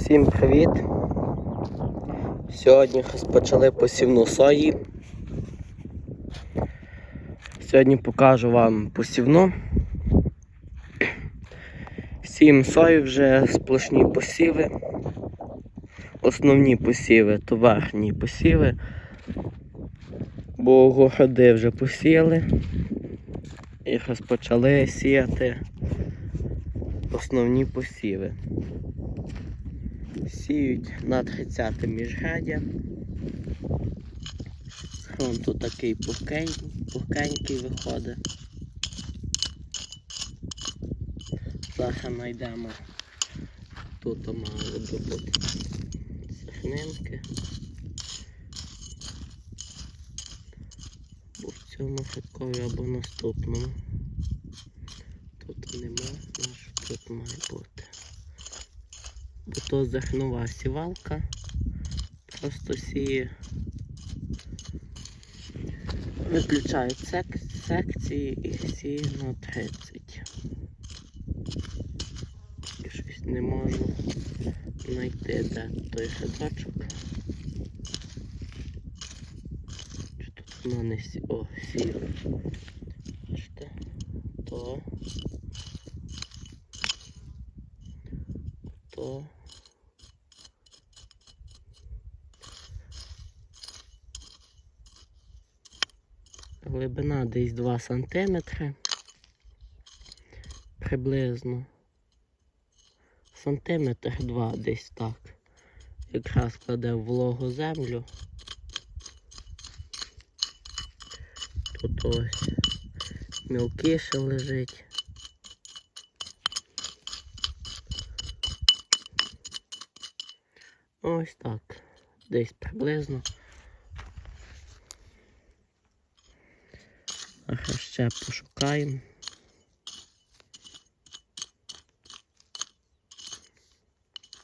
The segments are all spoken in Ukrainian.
Всім привіт! Сьогодні розпочали посівну сої. Сьогодні покажу вам посівну. Сім сої вже сплошні посіви. Основні посіви то верхні посіви. Бо городи вже посіяли і розпочали сіяти основні посіви. Сіють на 30 міжряддя. Фронту такий пухкень, пухкенький виходить. Зараз знайдемо. Тут мали би бути сахнинки. Бо в цьому рядкові або наступному. Тут нема, аж тут має бути. Бо то зернова сівалка. Просто сіє. Виключають сек секції і сіє на 30. Я щось не можу знайти де той рядочок. Чи тут воно не сі... О. Бачите? То. То. Глибина десь 2 сантиметри. Приблизно. Сантиметр 2 десь так. Якраз кладе в вологу землю. Тут ось мілкіше лежить. Ось так. Десь приблизно. Ага, ще пошукаємо.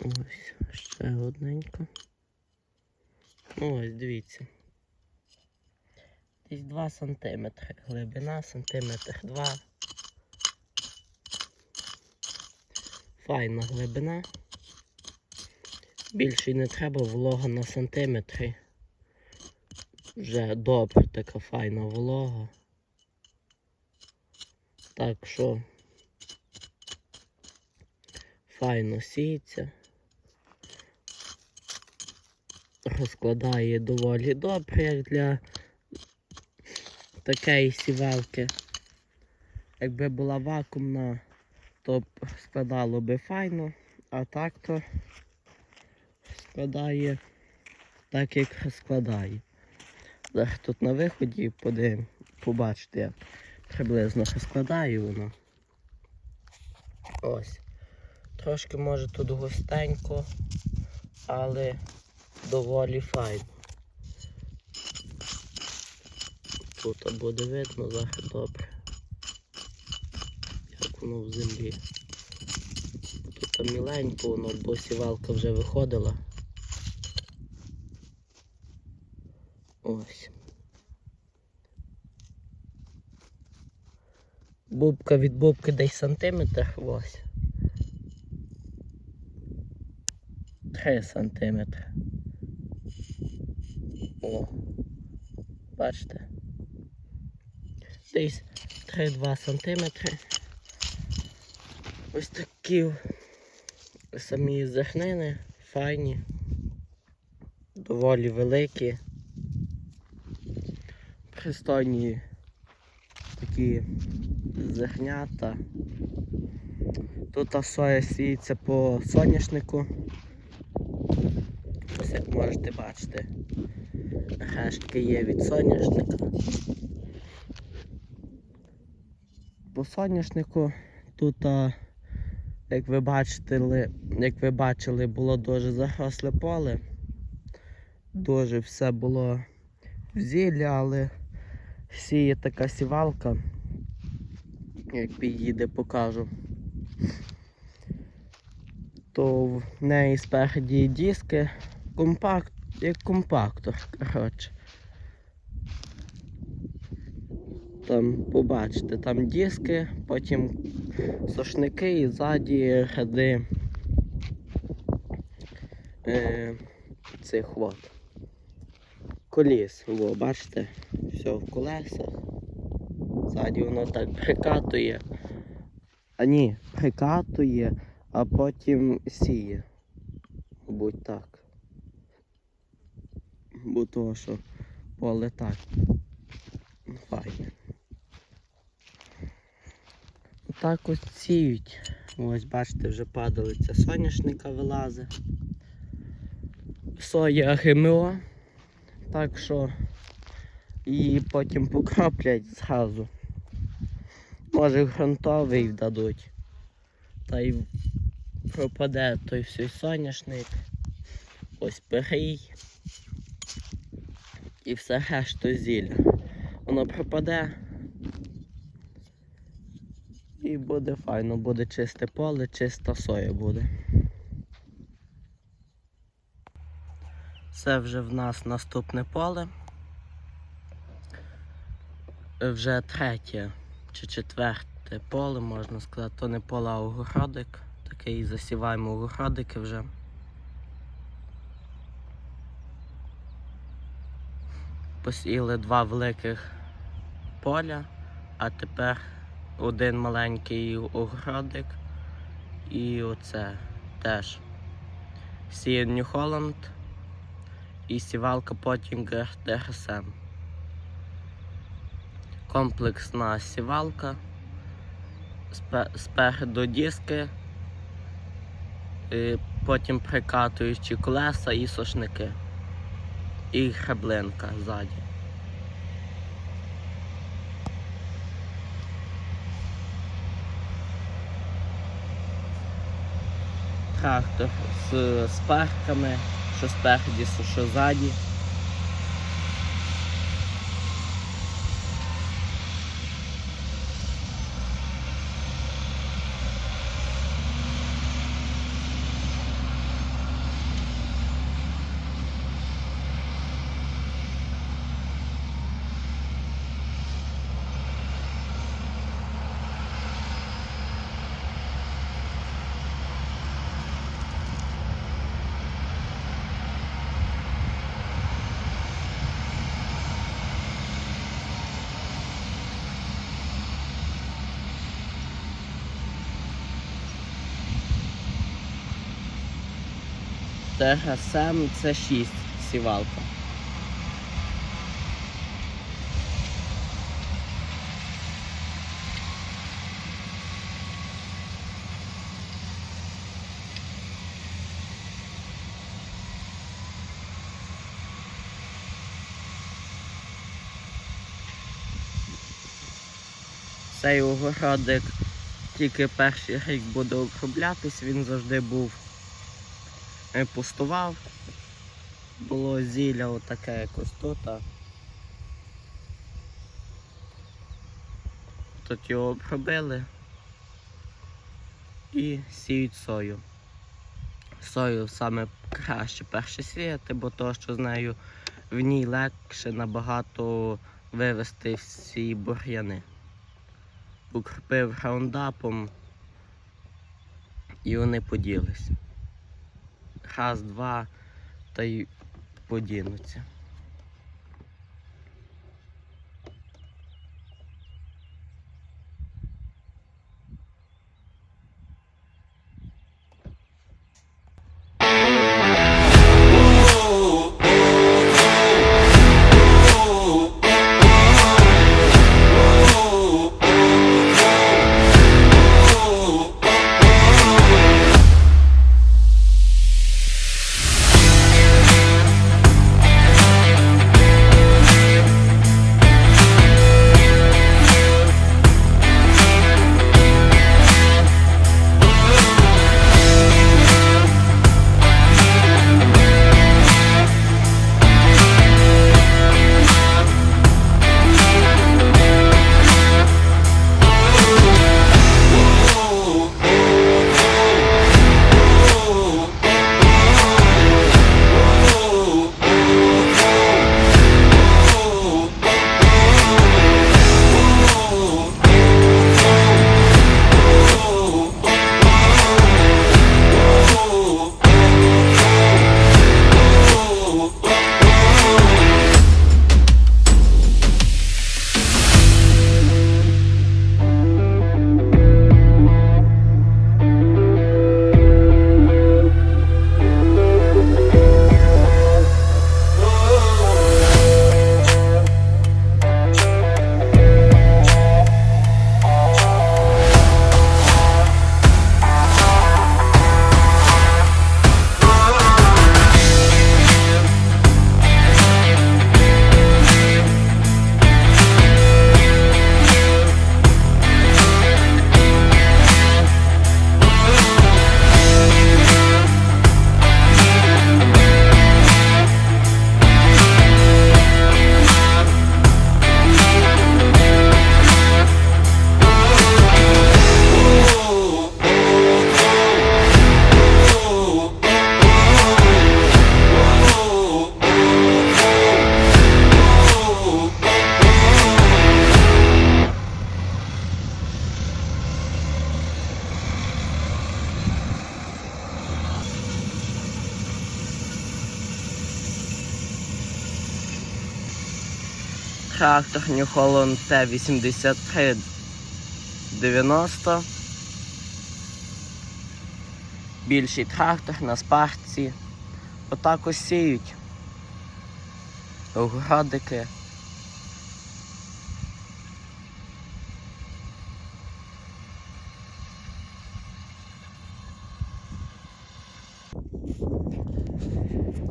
Ось, ще одненько. Ну ось, дивіться. Десь 2 сантиметри глибина, сантиметр 2. Файна глибина. Більше й не треба волога на сантиметри. Вже добре така файна волога. Так що файно сіється. Розкладає доволі добре, як для такої сівалки. Якби була вакуумна, то складало би файно, а так то складає так, як складає. Зараз тут на виході подивимо, побачите, як приблизно складає воно. Ось. Трошки може тут густенько, але доволі файно. Тут буде видно зараз добре. Як воно в землі. Тут міленько воно, бо сівалка вже виходила. Ось. Бубка від бубки десь сантиметр ось. 3 сантиметри. О. Бачите? Десь 3-2 сантиметри. Ось такі самі зернини, файні, доволі великі, пристойні такі зернята. Тут соя сіється по соняшнику. Ось як можете бачити, рештки є від соняшника. По соняшнику тут, як ви бачите, як ви бачили, було дуже заросле поле. Дуже все було в зілля, але сіє така сівалка. Як під'їде, покажу. То в неї спереді диски компакт, як компактор, коротше. Там побачите, там диски, потім сошники і ззаді ряди е, цих от коліс. Во, бачите? Все в колесах. Ззаді воно так прикатує. А ні, прикатує, а потім сіє. Мабуть так. Бо того, що поле так. Файне. Так ось сіють. Ось бачите, вже падалиця соняшника вилазить. Соя ГМО. Так що її потім покроплять зразу. Може ґрунтовий дадуть. Та й пропаде той всій соняшник. Ось перій. І все решту зілля. Воно пропаде. І буде файно, буде чисте поле, чиста соя буде. Це вже в нас наступне поле. Вже третє чи четверте поле, можна сказати, то не поле, а огородик. Такий засіваємо огородики вже. Посіяли два великих поля, а тепер один маленький огородик і оце теж. Сіє Holland і сівалка Pottinger DRSM. Комплексна сівалка. Спе- Спереду диски, потім прикатуючі колеса і сошники. І греблинка ззаді. Трактор з спарками, що спереді, що ззаді. ТГСМ це 6 сівалка. Цей огородик тільки перший рік буде оброблятись, він завжди був пустував. Було зілля отаке якось тут. Тут його обробили і сіють сою. Сою саме краще перше сіяти, бо то, що з нею в ній легше набагато вивести всі бур'яни. Укріпив граундапом і вони поділись раз, два та й подінуться. Трактор New Holland T83 90. Більший трактор на спарці. Отак ось сіють. Огородики.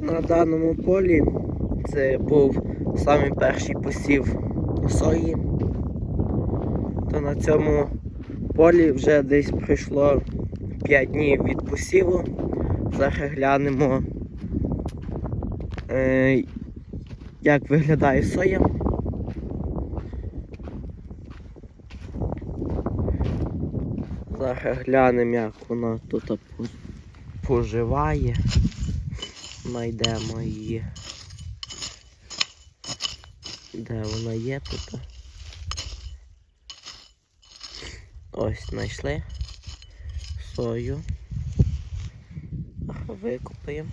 На даному полі це був самий перший посів сої. То на цьому полі вже десь пройшло 5 днів від посіву. Зараз глянемо, е, як виглядає соя. Зараз глянемо, як вона тут поживає. Найдемо її. Де вона є тут? Ось знайшли сою. Викупаємо.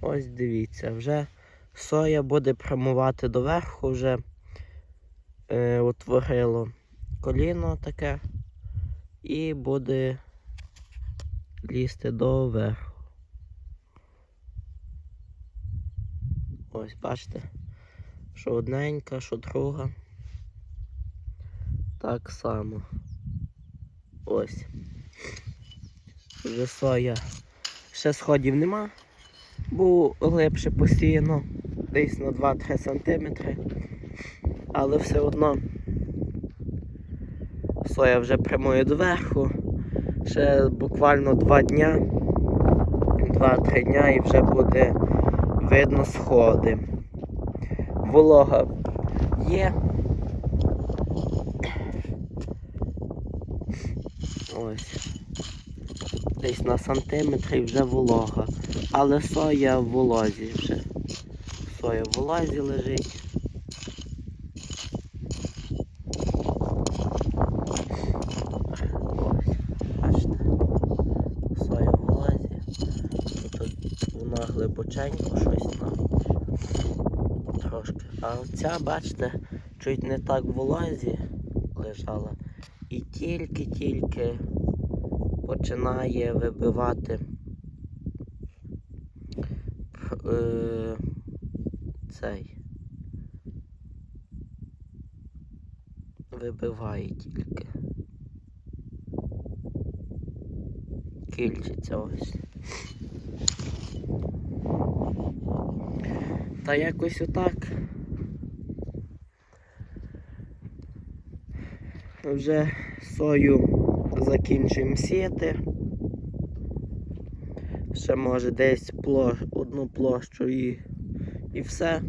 Ось дивіться, вже соя буде прямувати доверху, вже е, утворило коліно таке і буде лізти доверху. Ось, бачите, що одненька, що друга. Так само. Ось. Вже соя. Ще сходів нема. Був глибше посіяно, десь на 2-3 см. Але все одно соя вже прямує доверху. Ще буквально 2 дня, 2-3 дня і вже буде видно сходи. Волога є. Ось. Десь на сантиметр і вже волога. Але соя в волозі вже. Соя в волозі лежить. Ось, бачите. Соя в волозі. Тут вона глибоченько щось на трошки. А оця, бачите, чуть не так в волозі лежала. І тільки-тільки починає вибивати е, цей. Вибиває тільки. Кільчиться ось. Та якось отак. Вже сою закінчуємо сіяти. Ще може десь площ, одну площу і, і все.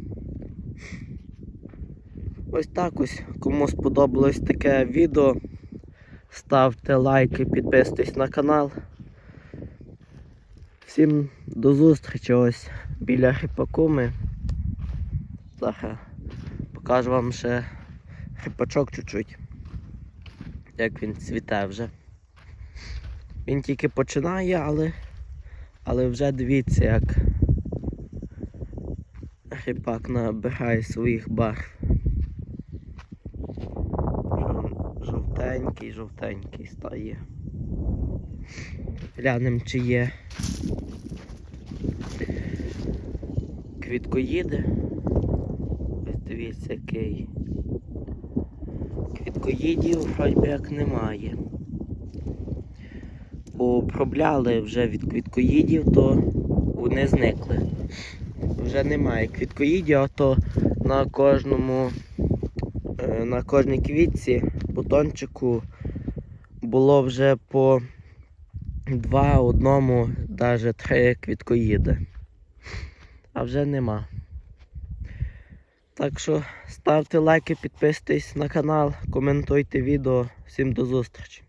Ось так ось. Кому сподобалось таке відео, ставте лайки, підписуйтесь на канал. Всім до зустрічі ось біля Грипакуми. Зараз покажу вам ще грипачок чуть-чуть. Як він цвіте вже. Він тільки починає, але, але вже дивіться, як грипак набирає своїх барв. Жовтенький, жовтенький стає. Глянемо, чи є квіткоїди. Ось дивіться, який. Квіткоїдів вроді як немає. Обробляли вже від квіткоїдів, то вони зникли. Вже немає квіткоїдів, а то на кожному, е, на кожній квітці, бутончику було вже по два, одному, навіть три квіткоїди. А вже нема. Так що ставте лайки, підписуйтесь на канал, коментуйте відео. Всім до зустрічі.